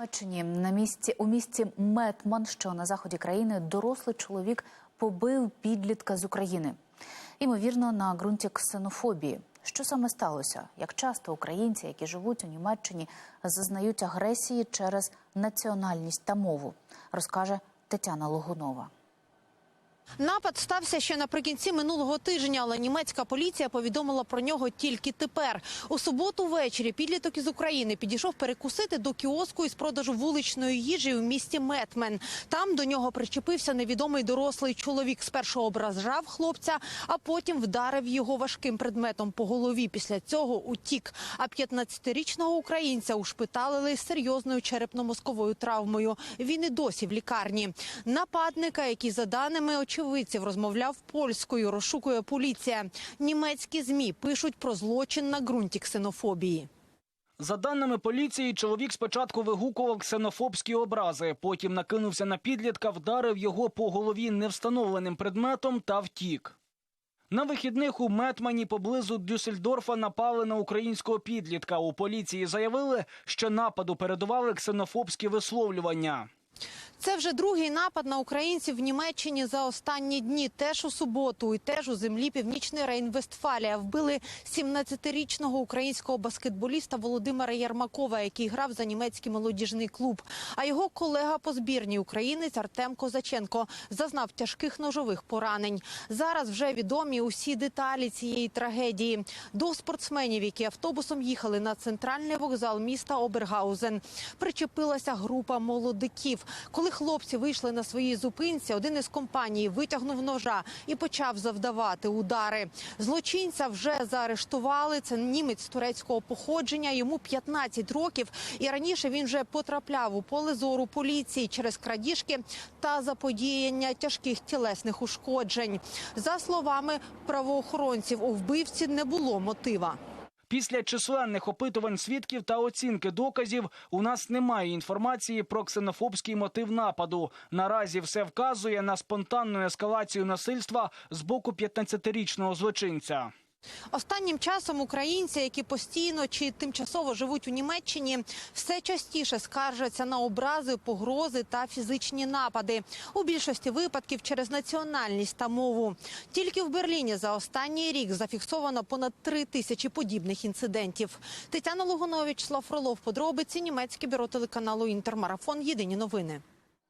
Німеччині на місці у місті Метман, що на заході країни, дорослий чоловік побив підлітка з України. Ймовірно, на ґрунті ксенофобії. Що саме сталося? Як часто українці, які живуть у Німеччині, зазнають агресії через національність та мову, розкаже Тетяна Логунова. Напад стався ще наприкінці минулого тижня, але німецька поліція повідомила про нього тільки тепер. У суботу ввечері підліток із України підійшов перекусити до кіоску із продажу вуличної їжі у місті Метмен. Там до нього причепився невідомий дорослий чоловік. Спершу ображав хлопця, а потім вдарив його важким предметом по голові. Після цього утік. А 15-річного українця ушпиталили з серйозною черепно-мозковою травмою. Він і досі в лікарні. Нападника, який за даними очевидців розмовляв польською, розшукує поліція. Німецькі змі пишуть про злочин на ґрунті ксенофобії. За даними поліції, чоловік спочатку вигукував ксенофобські образи, потім накинувся на підлітка, вдарив його по голові невстановленим предметом та втік. На вихідних у Метмані поблизу Дюссельдорфа напали на українського підлітка. У поліції заявили, що нападу передували ксенофобські висловлювання. Це вже другий напад на українців в Німеччині за останні дні. Теж у суботу і теж у землі Північної Рейн-Вестфалія вбили 17-річного українського баскетболіста Володимира Ярмакова, який грав за німецький молодіжний клуб. А його колега по збірній українець Артем Козаченко зазнав тяжких ножових поранень. Зараз вже відомі усі деталі цієї трагедії. До спортсменів, які автобусом їхали на центральний вокзал міста Обергаузен, причепилася група молодиків. Коли хлопці вийшли на своїй зупинці, один із компаній витягнув ножа і почав завдавати удари. Злочинця вже заарештували. Це німець турецького походження. Йому 15 років. І раніше він вже потрапляв у поле зору поліції через крадіжки та заподіяння тяжких тілесних ушкоджень. За словами правоохоронців, у вбивці не було мотива. Після численних опитувань свідків та оцінки доказів у нас немає інформації про ксенофобський мотив нападу. Наразі все вказує на спонтанну ескалацію насильства з боку 15-річного злочинця. Останнім часом українці, які постійно чи тимчасово живуть у Німеччині, все частіше скаржаться на образи, погрози та фізичні напади. У більшості випадків через національність та мову. Тільки в Берліні за останній рік зафіксовано понад три тисячі подібних інцидентів. Тетяна Лугунович, Слав Фролов, подробиці німецьке бюро телеканалу Інтермарафон. Єдині новини.